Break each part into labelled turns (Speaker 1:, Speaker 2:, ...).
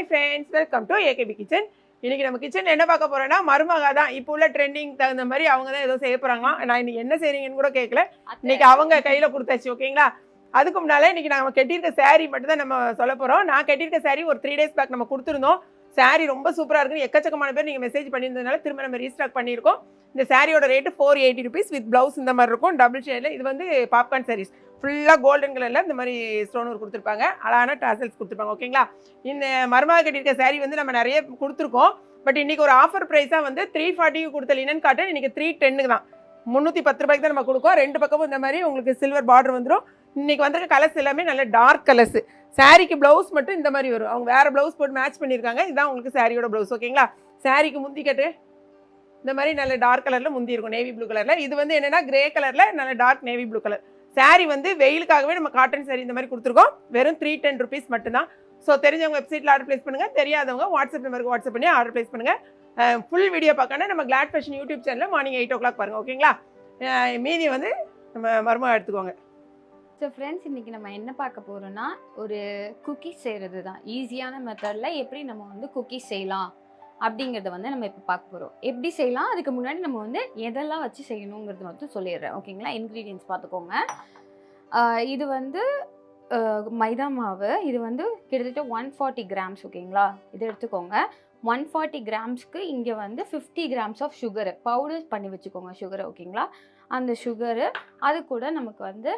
Speaker 1: Hi friends welcome to AKP kitchen இன்னைக்கு நம்ம kitchen என்ன பார்க்க போறோம்னா மருமகா தான். இப்போ உள்ள ட்ரெண்டிங் தகுந்த மாதிரி அவங்க தான் ஏதோ செய்ய போறாங்களாம். நான் இன்னைக்கு என்ன செய்றீங்கன்னு கூட கேட்கல இன்னைக்கு அவங்க கையில கொடுத்தாச்சு ஓகேங்களா? அதுக்கு முன்னால இன்னைக்கு நம்ம கட்டியிருக்க saree மட்டும் தான் நம்ம சொல்ல போறோம். நான் கட்டியிருக்க saree ஒரு த்ரீ டேஸ் பேக் நம்ம கொடுத்துருந்தோம். saree ரொம்ப சூப்பரா இருக்குன்னு எக்கச்சக்கமான பேர் நீங்க மெசேஜ் பண்ணியிருந்ததுனால திரும்ப நம்ம ரீஸ்டாக் பண்ணியிருக்கோம். இந்த சாரியோட rate four eighty rupees with blouse இந்த மாதிரி இருக்கும். டபுள் ஷேடில் இது வந்து பாப்கார்ன் sarees. ஃபுல்லாக கோல்டன் கலரில் இந்த மாதிரி ஸ்டோன் ஒர்க் கொடுத்துருப்பாங்க. அழகான டாசல்ஸ் கொடுத்துருப்பாங்க ஓகேங்களா இந்த மருமகள் கட்டியிருக்க சேரீ வந்து நம்ம நிறைய கொடுத்துருக்கோம். பட் இன்றைக்கி ஒரு ஆஃபர் ப்ரைஸாக வந்து த்ரீ ஃபார்ட்டிக்கு கொடுத்த லினன் காட்டன் இன்றைக்கி த்ரீ டென்னுக்கு தான். முந்நூற்றி பத்து ரூபாய்க்கு தான் நம்ம கொடுக்கோம். ரெண்டு பக்கமும் இந்த மாதிரி உங்களுக்கு சில்வர் பார்டர் வந்துடும் இன்றைக்கி வந்திருக்க கலர்ஸ் எல்லாமே நல்ல டார்க் கலர்ஸ் சாரிக்கு ப்ளவுஸ் மட்டும் இந்த மாதிரி வரும். அவங்க வேறு ப்ளவுஸ் போட்டு மேட்ச் பண்ணியிருக்காங்க. இதுதான் உங்களுக்கு சாரியோட ப்ளவுஸ் ஓகேங்களா சாரிக்கு முந்தி கட்டு. இந்த மாதிரி நல்ல டார்க் கலரில் முந்தி இருக்கும் நேவி ப்ளூ கலரில் இது வந்து என்னன்னா கிரே கலரில் நல்ல dark navy blue colour saree வந்து வெயிலுக்காகவே நம்ம காட்டன் saree இந்த மாதிரி கொடுத்துருக்கோம். வெறும் த்ரீ டென் ருபீஸ் மட்டும்தான். ஸோ தெரிஞ்சவங்க வெப்சைட்டில் ஆர்டர் ப்ளேஸ் பண்ணுங்கள் தெரியாதவங்க வாட்ஸ்அப் நம்பருக்கு வாட்ஸ்அப் பண்ணி ஆர்டர் ப்ளேஸ் பண்ணுங்கள் ஃபுல் வீடியோ பார்க்கணும் நம்ம கிளாட் ஃபேஷன் யூடியூப் சேனலில் மார்னிங் எயிட் ஓ கிளாக் பாருங்கள் ஓகேங்களா? மீதி வந்து நம்ம மருமகம் எடுத்துக்கோங்க.
Speaker 2: ஸோ ஃப்ரெண்ட்ஸ் இன்றைக்கி நம்ம என்ன பார்க்க போகிறோம்னா ஒரு குக்கீஸ் செய்கிறது தான் ஈஸியான மெத்தடில் எப்படி நம்ம வந்து குக்கீஸ் செய்யலாம்? அப்படிங்கிறத வந்து நம்ம இப்போ பார்க்க போகிறோம் எப்படி செய்யலாம்? அதுக்கு முன்னாடி நம்ம வந்து எதெல்லாம் வச்சு செய்யணுங்கிறது மட்டும் சொல்லிடுறேன். ஓகேங்களா இன்க்ரீடியன்ஸ் பார்த்துக்கோங்க. இது வந்து மைதா மாவு. இது வந்து கிட்டத்தட்ட ஒன் ஃபார்ட்டி கிராம்ஸ் ஓகேங்களா இது எடுத்துக்கோங்க. ஒன் ஃபார்ட்டி கிராம்ஸ்க்கு இங்கே வந்து fifty grams of sugar powder பண்ணி வச்சுக்கோங்க சுகரை ஓகேங்களா அந்த சுகரு அது கூட நமக்கு வந்து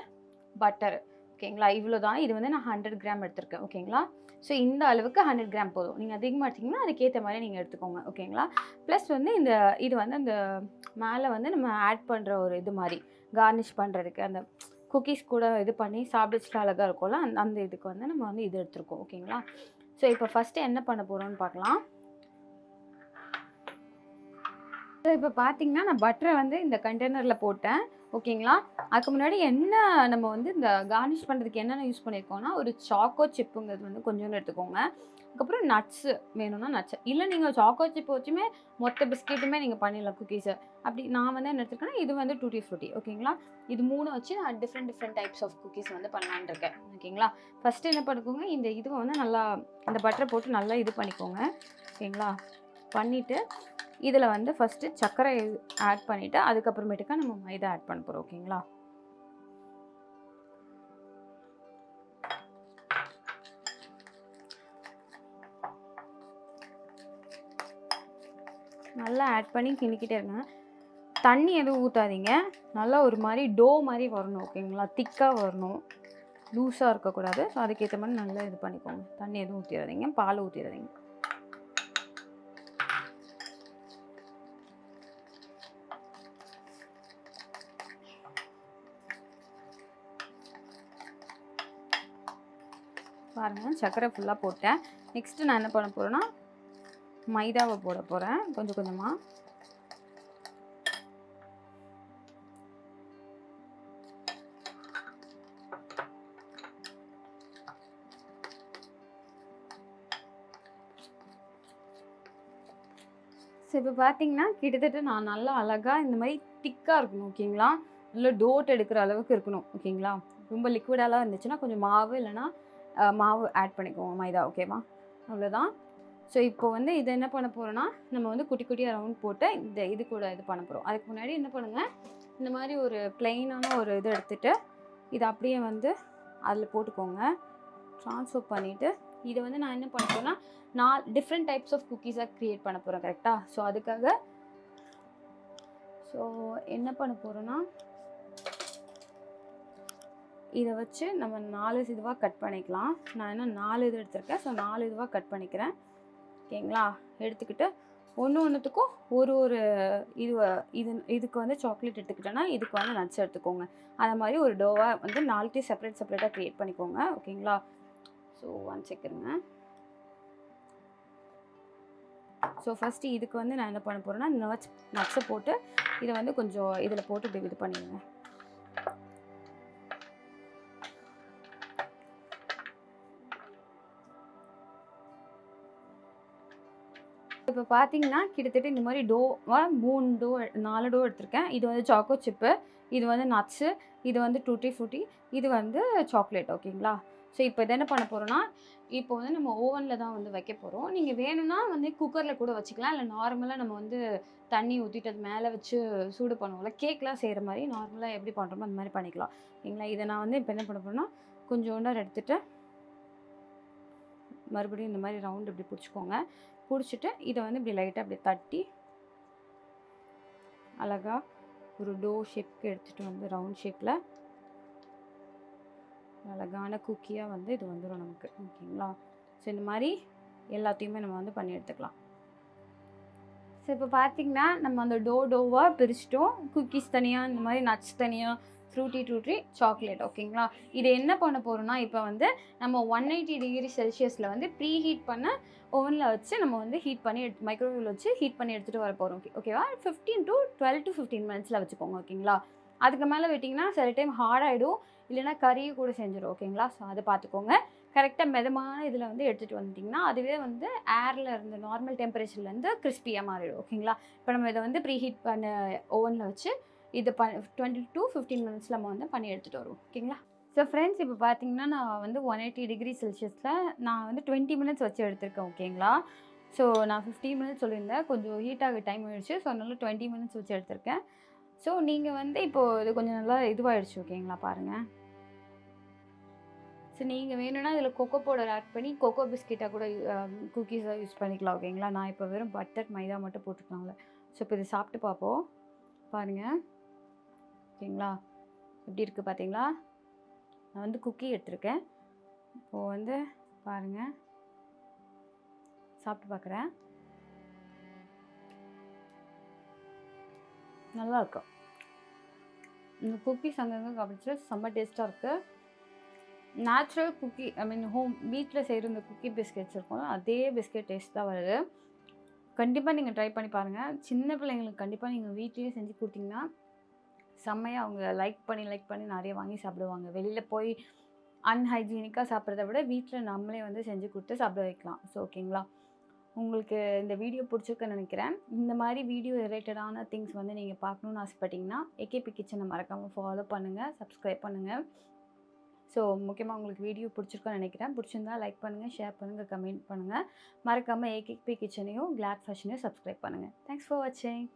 Speaker 2: பட்டர் ஓகேங்களா? இவ்வளோ தான் இது வந்து நான் ஹண்ட்ரட் கிராம் எடுத்திருக்கேன். ஓகேங்களா? ஸோ இந்த அளவுக்கு ஹண்ட்ரட் கிராம் போதும். நீங்கள் அதிகமாக எடுத்திங்கன்னா அதுக்கேற்ற மாதிரி நீங்கள் எடுத்துக்கோங்க. ஓகேங்களா? ப்ளஸ் வந்து இந்த இது வந்து அந்த மேலே வந்து நம்ம ஆட் பண்ணுற ஒரு இது மாதிரி கார்னிஷ் பண்ணுறதுக்கு அந்த குக்கீஸ் கூட இது பண்ணி சாப்பிடுச்சுட்டு அழகாக இருக்கும்ல? அந்த அந்த இதுக்கு வந்து நம்ம வந்து இது எடுத்துருக்கோம். ஓகேங்களா? ஸோ இப்போ ஃபஸ்ட்டு என்ன பண்ண போகிறோம்னு பார்க்கலாம். ஸோ இப்போ பார்த்தீங்கன்னா நான் பட்டரை வந்து இந்த கண்டெய்னரில் போட்டேன். ஓகேங்களா? அதுக்கு முன்னாடி என்ன நம்ம வந்து இந்த கார்னிஷ் பண்ணுறதுக்கு என்னென்ன யூஸ் பண்ணியிருக்கோம்னா ஒரு சாக்கோ சிப்புங்கிறது வந்து கொஞ்சோண்டு எடுத்துக்கோங்க. அதுக்கப்புறம் நட்ஸு வேணும்னா நட்ஸ் இல்லை நீங்கள் சாக்கோ சிப் வச்சுமே மொத்த பிஸ்கெட்டுமே நீங்கள் பண்ணிடலாம் குக்கீஸு அப்படி நான் வந்து என்ன எடுத்துருக்கேன்னா இது வந்து டூட்டி ஃப்ரூட்டி ஓகேங்களா? இது மூணு வச்சு நான் different different types of cookies வந்து பண்ணலான்னு இருக்கேன். ஓகேங்களா? ஃபஸ்ட்டு என்ன பண்ணிக்கோங்க இந்த இதுவை வந்து நல்லா அந்த பட்டரை போட்டு நல்லா இது பண்ணிக்கோங்க. ஓகேங்களா? பண்ணிவிட்டு இதில் வந்து ஃபஸ்ட்டு சர்க்கரை ஆட் பண்ணிவிட்டு அதுக்கப்புறமேட்டுக்கா நம்ம மைதா ஆட் பண்ண போகிறோம் ஓகேங்களா? நல்லா ஆட் பண்ணி கிண்டிக்கிட்டே இருங்க. தண்ணி எதுவும் ஊற்றாதீங்க நல்லா ஒரு மாதிரி டோ மாதிரி வரணும் ஓகேங்களா? திக்காக வரணும். லூஸாக இருக்கக்கூடாது. ஸோ அதுக்கேற்ற மாதிரி நல்லா இது பண்ணிக்கோங்க. தண்ணி எதுவும் ஊற்றிடாதீங்க பால் ஊற்றிடாதீங்க பாருங்கள் சர்க்கரை ஃபுல்லாக போட்டேன். நெக்ஸ்ட்டு நான் என்ன பண்ண போகிறேன்னா மைதாவை போட போகிறேன் கொஞ்சம் கொஞ்சமாக ஸோ இப்போ பார்த்தீங்கன்னா கிட்டத்தட்ட நான் நல்லா அழகாக இந்த மாதிரி திக்காக இருக்கணும் ஓகேங்களா? நல்லா டோட் எடுக்கிற அளவுக்கு இருக்கணும் ஓகேங்களா? ரொம்ப லிக்விடாலாம் இருந்துச்சுன்னா கொஞ்சம் மாவு இல்லைன்னா மாவு ஆட் பண்ணிக்கோங்க மைதா ஓகேவா அவ்வளோதான் ஸோ இப்போ வந்து இதை என்ன பண்ண போகிறோன்னா நம்ம வந்து குட்டி குட்டியாக ரவுண்ட் போட்டு இந்த இது கூட இது பண்ண போகிறோம் அதுக்கு முன்னாடி என்ன பண்ணுங்கள் இந்த மாதிரி ஒரு பிளெயினான ஒரு இது எடுத்துட்டு இதை அப்படியே வந்து அதில் போட்டுக்கோங்க. ட்ரான்ஸ்ஃபர் பண்ணிவிட்டு இதை வந்து நான் என்ன பண்ண போகிறேன்னா நான் டிஃப்ரெண்ட் டைப்ஸ் ஆஃப் குக்கீஸாக க்ரியேட் பண்ண போகிறேன் கரெக்டாக ஸோ அதுக்காக ஸோ என்ன பண்ண போகிறோன்னா இதை வச்சு நம்ம நாலு இதுவாக கட் பண்ணிக்கலாம். நான் இன்னும் நாலு இது எடுத்திருக்கேன். ஸோ நாலு இதுவாக கட் பண்ணிக்கிறேன். ஓகேங்களா? எடுத்துக்கிட்டு ஒன்று ஒன்றுத்துக்கும் ஒரு ஒரு இது இது இதுக்கு வந்து சாக்லேட் எடுத்துக்கிட்டேன்னா இதுக்கு வந்து நட்ஸ் எடுத்துக்கோங்க. அந்த மாதிரி ஒரு டோவாக வந்து நாலுத்தையும் செப்பரேட் செப்பரேட்டாக க்ரியேட் பண்ணிக்கோங்க. ஓகேங்களா? ஸோ ஒன் செகருங்க ஸோ ஃபஸ்ட்டு இதுக்கு வந்து நான் என்ன பண்ண போகிறேன்னா நட்ஸ் நட்ஸை போட்டு இதை வந்து கொஞ்சம் இதில் போட்டு இப்படி இது பண்ணிடுங்க. இப்போ பார்த்தீங்கன்னா கிட்டத்தட்ட இந்த மாதிரி டோ மூணு டோ நாலு டோ எடுத்திருக்கேன். இது வந்து சாக்கோ சிப்பு இது வந்து நட்ஸு இது வந்து டூட்டி ஃப்ரூட்டி இது வந்து சாக்லேட் ஓகேங்களா ஸோ இப்போ இது என்ன பண்ண போகிறோன்னா இப்போ வந்து நம்ம ஓவனில் தான் வந்து வைக்க போகிறோம் நீங்கள் வேணும்னா வந்து குக்கரில் கூட வச்சுக்கலாம். இல்லை நார்மலாக நம்ம வந்து தண்ணி ஊற்றிட்டு அது மேலே வச்சு சூடு பண்ணுவோம்ல கேக்லாம் செய்கிற மாதிரி நார்மலாக எப்படி பண்ணுறோமோ அந்த மாதிரி பண்ணிக்கலாம். ஓகேங்களா இதை நான் வந்து இப்போ என்ன பண்ண போகிறேன்னா கொஞ்சோண்டா எடுத்துகிட்டு மறுபடியும் இந்த மாதிரி ரவுண்டு இப்படி பிடிச்சிக்கோங்க. பிடிச்சிட்டு இதை வந்து இப்படி லைட்டாக இப்படி தட்டி அழகா ஒரு டோ ஷேப்க்கு எடுத்துகிட்டு வந்து ரவுண்ட் ஷேப்பில் அழகான குக்கியாக வந்து இது வந்துடும் நமக்கு. ஓகேங்களா ஸோ இந்த மாதிரி எல்லாத்தையுமே நம்ம வந்து பண்ணி எடுத்துக்கலாம். ஸோ இப்போ பார்த்தீங்கன்னா நம்ம அந்த டோ டோவாக பிரிச்சிட்டோம். குக்கீஸ் தனியாக இந்த மாதிரி நட்ஸ் தனியாக ஃப்ரூட்டி டூட்ரி சாக்லேட் ஓகேங்களா இது என்ன பண்ண போகிறோம்னா இப்போ வந்து நம்ம ஒன் எயிட்டி டிகிரி செல்சியஸில் வந்து ப்ரீ ஹீட் பண்ண ஓவனில் வச்சு நம்ம வந்து ஹீட் பண்ணி எடுத்து மைக்ரோவேவில் வச்சு ஹீட் பண்ணி எடுத்துகிட்டு வர போகிறோம் ஓகேவா fifteen to twelve to fifteen மினிட்ஸில் வச்சுக்கோங்க ஓகேங்களா அதுக்கு மேலே விட்டிங்கன்னா சில டைம் ஹார்ட் ஆகிடும் இல்லைன்னா கறியை கூட செஞ்சிடும் ஓகேங்களா ஸோ அதை பார்த்துக்கோங்க. கரெக்டாக மிதமான இதில் வந்து எடுத்துகிட்டு வந்துட்டிங்கன்னா அதுவே வந்து ஏரில் இருந்து நார்மல் டெம்பரேச்சர்லேருந்து கிறிஸ்பியாக மாறிடும் ஓகேங்களா இப்போ நம்ம இதை வந்து ப்ரீ ஹீட் பண்ண ஓவனில் வச்சு இது ப டுவெண்ட்டி டூ ஃபிஃப்டீன் மினிட்ஸில் நம்ம வந்து பண்ணி எடுத்துகிட்டு வருவோம். ஓகேங்களா? ஸோ ஃப்ரெண்ட்ஸ் இப்போ பார்த்தீங்கன்னா நான் வந்து ஒன் எயிட்டி டிகிரி செல்சியஸில் நான் வந்து டுவெண்ட்டி மினிட்ஸ் வச்சு எடுத்திருக்கேன் ஓகேங்களா? ஸோ நான் ஃபிஃப்டீன் மினிட்ஸ் சொல்லியிருந்தேன். கொஞ்சம் ஹீட் ஆக டைம் ஆயிடுச்சு. ஸோ அதனால் டுவெண்ட்டி மினிட்ஸ் வச்சு எடுத்திருக்கேன். ஸோ நீங்கள் வந்து இப்போது இது கொஞ்சம் நல்லா இதுவாகிடுச்சு ஓகேங்களா? பாருங்கள் ஸோ நீங்கள் வேணும்னா இதில் கொக்கோ பவுடர் ஆட் பண்ணி கொக்கோ பிஸ்கெட்டாக கூட um, குக்கீஸாக யூஸ் பண்ணிக்கலாம் ஓகேங்களா? நான் இப்போ வெறும் பட்டர் மைதா மட்டும் போட்டுக்கலாம்ல. ஸோ இப்போ இதை சாப்பிட்டு பார்ப்போம். பாருங்கள் ஓகேங்களா எப்படி இருக்குது பார்த்தீங்களா? நான் வந்து குக்கி எடுத்திருக்கேன். இப்போது வந்து பாருங்கள் சாப்பிட்டு பார்க்குறேன். நல்லா இருக்கும் இந்த குக்கீஸ் அங்கங்கே கவனிச்சு செம்ம டேஸ்ட்டாக இருக்குது natural cookie I mean home வீட்டில் செய்கிற இந்த குக்கி பிஸ்கெட்ஸ் இருக்கும் அதே பிஸ்கெட் டேஸ்ட் தான் வருது. கண்டிப்பாக நீங்கள் ட்ரை பண்ணி பாருங்கள் சின்ன பிள்ளைங்களுக்கு கண்டிப்பாக நீங்கள் வீட்லேயே செஞ்சு கொடுத்தீங்கன்னா செம்மையாக அவங்க லைக் பண்ணி லைக் பண்ணி நிறைய வாங்கி சாப்பிடுவாங்க. வெளியில் போய் அன்ஹைஜீனிக்காக சாப்பிட்றத விட வீட்டில் நம்மளே வந்து செஞ்சு கொடுத்து சாப்பிட வைக்கலாம். ஸோ ஓகேங்களா உங்களுக்கு இந்த வீடியோ பிடிச்சிருக்குன்னு நினைக்கிறேன். இந்த மாதிரி வீடியோ ரிலேட்டடான திங்ஸ் வந்து நீங்கள் பார்க்கணுன்னு ஆசைப்பட்டீங்கன்னா ஏகேபி கிச்சனை மறக்காமல் ஃபாலோ பண்ணுங்கள் சப்ஸ்கிரைப் பண்ணுங்கள் ஸோ முக்கியமாக உங்களுக்கு வீடியோ பிடிச்சிருக்கோன்னு நினைக்கிறேன். பிடிச்சிருந்தா லைக் பண்ணுங்கள் ஷேர் பண்ணுங்கள் கமெண்ட் பண்ணுங்கள் மறக்காமல் ஏகேபி கிச்சனையும் கிளாட் ஃபேஷனையும் சப்ஸ்கிரைப் பண்ணுங்கள் தேங்க்ஸ் ஃபார் வாட்சிங்